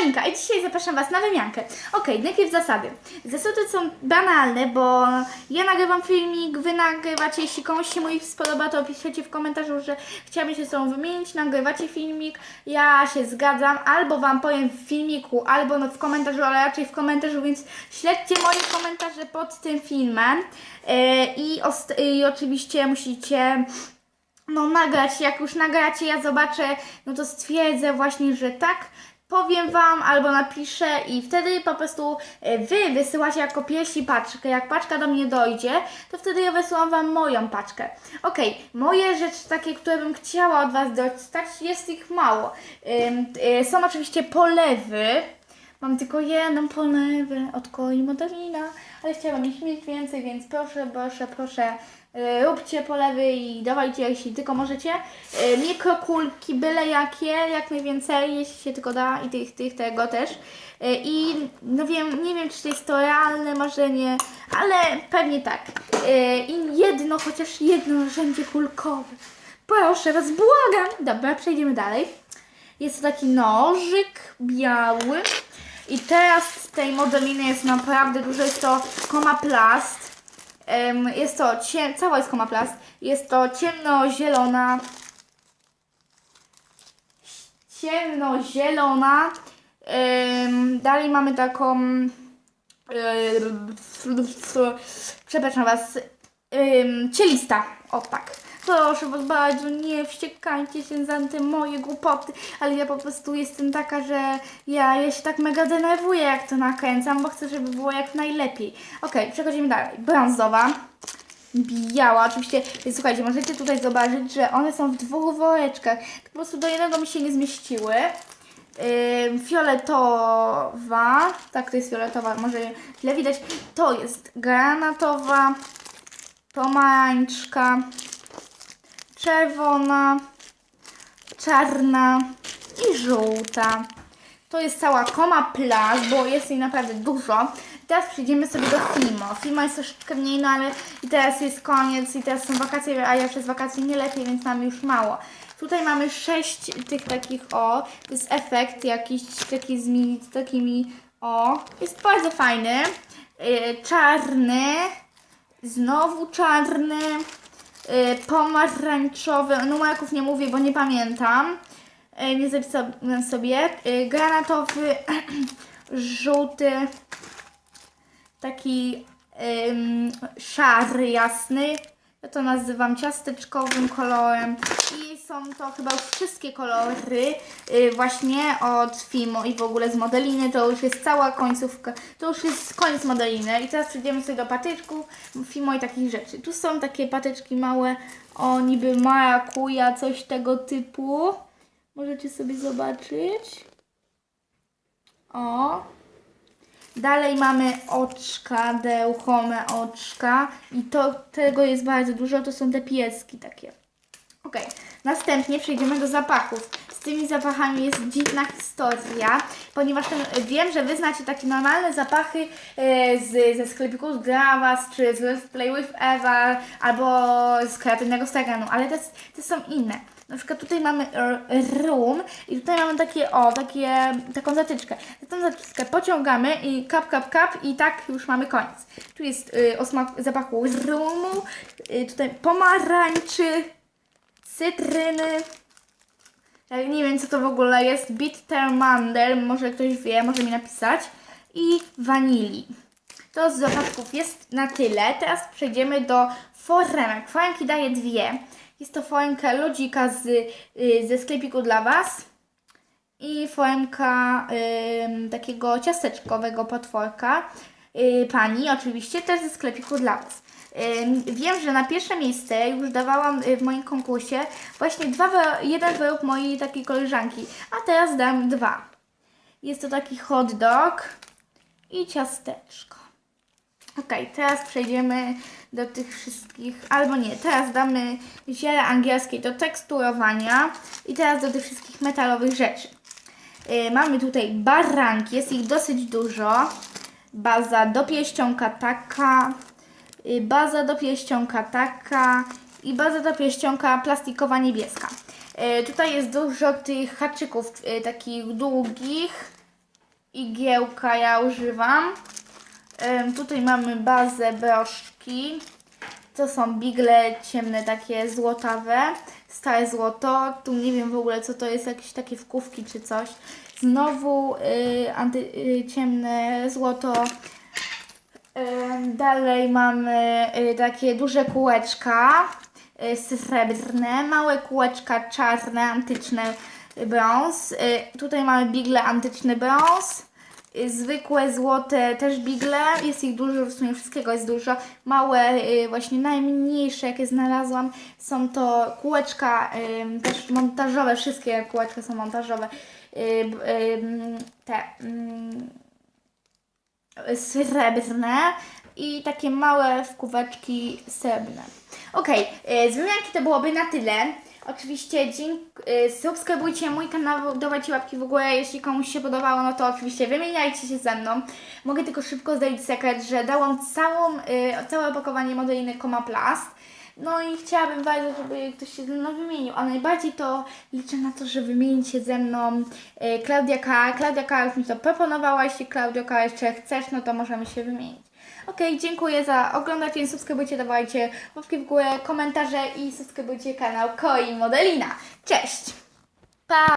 Alinka i dzisiaj zapraszam Was na wymiankę. Okej, najpierw zasady. Zasady są banalne, bo ja nagrywam filmik, Wy nagrywacie, jeśli komuś się mój spodoba, to piszecie w komentarzu, że chciałabym się z sobą wymienić, nagrywacie filmik, ja się zgadzam, albo Wam powiem w filmiku, albo no w komentarzu, ale raczej w komentarzu, więc śledźcie moje komentarze pod tym filmem E, i, i oczywiście musicie no nagrać, jak już nagracie, ja zobaczę, no to stwierdzę właśnie, że tak, powiem Wam albo napiszę i wtedy po prostu e, Wy wysyłacie jako pierwsi paczkę, jak paczka do mnie dojdzie, to wtedy ja wysyłam Wam moją paczkę. Okej, moje rzeczy takie, które bym chciała od Was dostać, jest ich mało. Y, są oczywiście polewy, Mam tylko jedną polewę od Koi Modelina, ale chciałabym ich mieć więcej, więc proszę, proszę, proszę, e, róbcie polewy i dawajcie, jeśli tylko możecie. E, mikrokulki, byle jakie, jak najwięcej, jeśli się tylko da i tych, tych, tego też. E, I no wiem, nie wiem, czy to jest to realne marzenie, ale pewnie tak. E, I jedno, chociaż jedno narzędzie kulkowe. Proszę Was, błagam. Dobra, przejdziemy dalej. Jest to taki nożyk biały. I teraz z tej modeliny jest naprawdę dużo. Jest to komaplast. Jest to, cała jest komaplast. Jest to ciemnozielona. Ciemnozielona. Em, Dalej mamy taką. Przepraszam Was. Cielista. O tak. Proszę Was bardzo, nie wściekajcie się za te moje głupoty, ale ja po prostu jestem taka, że ja, ja się tak mega denerwuję, jak to nakręcam, bo chcę, żeby było jak najlepiej. Okej, przechodzimy dalej. Brązowa, biała, oczywiście, słuchajcie, możecie tutaj zobaczyć, że one są w dwóch woreczkach, po prostu do jednego mi się nie zmieściły. Ym, fioletowa, tak to jest fioletowa, może źle widać, to jest granatowa, pomarańczka, czerwona, czarna i żółta. To jest cała koma bo jest jej naprawdę dużo. Teraz przejdziemy sobie do Fimo. Fimo jest troszeczkę mniej, no ale i teraz jest koniec i teraz są wakacje, a ja przez wakacje nie lepiej, więc mamy już mało. Tutaj mamy sześć tych takich o, to jest efekt jakiś taki z, mi, z takimi o, jest bardzo fajny. Yy, czarny, znowu czarny, pomarańczowy, numerków nie mówię, bo nie pamiętam. Yy, nie zapisałem sobie. Yy, granatowy, żółty, taki szary, jasny. To nazywam ciasteczkowym kolorem. I są to chyba już wszystkie kolory y, właśnie od Fimo i w ogóle z modeliny. To już jest cała końcówka. To już jest koniec modeliny. I teraz przejdziemy sobie do patyczków Fimo i takich rzeczy. Tu są takie patyczki małe, o niby marakuja, coś tego typu. Możecie sobie zobaczyć. O, Dalej mamy oczka, dełchome oczka i to tego jest bardzo dużo, to są te pieski takie. Okej, następnie przejdziemy do zapachów. Z tymi zapachami jest dziwna historia, ponieważ ten, wiem, że Wy znacie takie normalne zapachy e, z, ze sklepików Gravas, czy z Play with Eva, albo z kreatywnego straganu, ale te, te są inne. Na przykład tutaj mamy room i tutaj mamy takie, o, takie, taką zatyczkę. Tę zatyczkę pociągamy i kap, kap, kap i tak już mamy koniec. Tu jest y, o zapachu roomu, y, tutaj pomarańczy, cytryny, nie wiem co to w ogóle jest, bitter mandel, może ktoś wie, może mi napisać i wanilii. To z zapaczków jest na tyle. Teraz przejdziemy do foremek. Foremki daję dwie. Jest to foremka lodzika z, y, ze sklepiku dla Was i foremka ym, takiego ciasteczkowego potworka y, pani, oczywiście też ze sklepiku dla Was. Wiem, że na pierwsze miejsce już dawałam y, w moim konkursie właśnie dwa, jeden wyrób mojej takiej koleżanki, a teraz dam dwa. Jest to taki hot dog i ciasteczko. Okej, teraz przejdziemy do tych wszystkich, albo nie, teraz damy ziele angielskie do teksturowania i teraz do tych wszystkich metalowych rzeczy. Yy, mamy tutaj baranki, jest ich dosyć dużo. Baza do pierścionka taka, baza do pierścionka taka i baza do pierścionka plastikowa niebieska. Yy, tutaj jest dużo tych haczyków yy, takich długich igiełka ja używam. Tutaj mamy bazę broszki. To są bigle ciemne, takie złotawe. Stare złoto. Tu nie wiem w ogóle co to jest, jakieś takie wkówki czy coś. Znowu y, anty, y, ciemne złoto. Dalej mamy y, takie duże kółeczka y, srebrne, małe kółeczka czarne, antyczne brąz. Y, Tutaj mamy bigle antyczny brąz. Zwykłe złote też bigle, jest ich dużo, w sumie wszystkiego jest dużo. Małe, właśnie najmniejsze jakie znalazłam, są to kółeczka też montażowe, wszystkie kółeczka są montażowe. Te srebrne i takie małe wkóweczki srebrne. Okay, z wymianki to byłoby na tyle. Oczywiście y, subskrybujcie mój kanał, dawajcie łapki w ogóle, jeśli komuś się podobało, no to oczywiście wymieniajcie się ze mną. Mogę tylko szybko zdać sekret, że dałam całą, y, całe opakowanie modeliny Coma Plast. No i chciałabym bardzo, żeby ktoś się ze mną wymienił, a najbardziej to liczę na to, że wymienicie ze mną y, Klaudia K. Klaudia K. już mi to proponowała, jeśli Klaudio K. jeszcze chcesz, no to możemy się wymienić. Okej, dziękuję za oglądanie, subskrybujcie, dawajcie łapki w górę, komentarze i subskrybujcie kanał Koi Modelina. Cześć! Pa!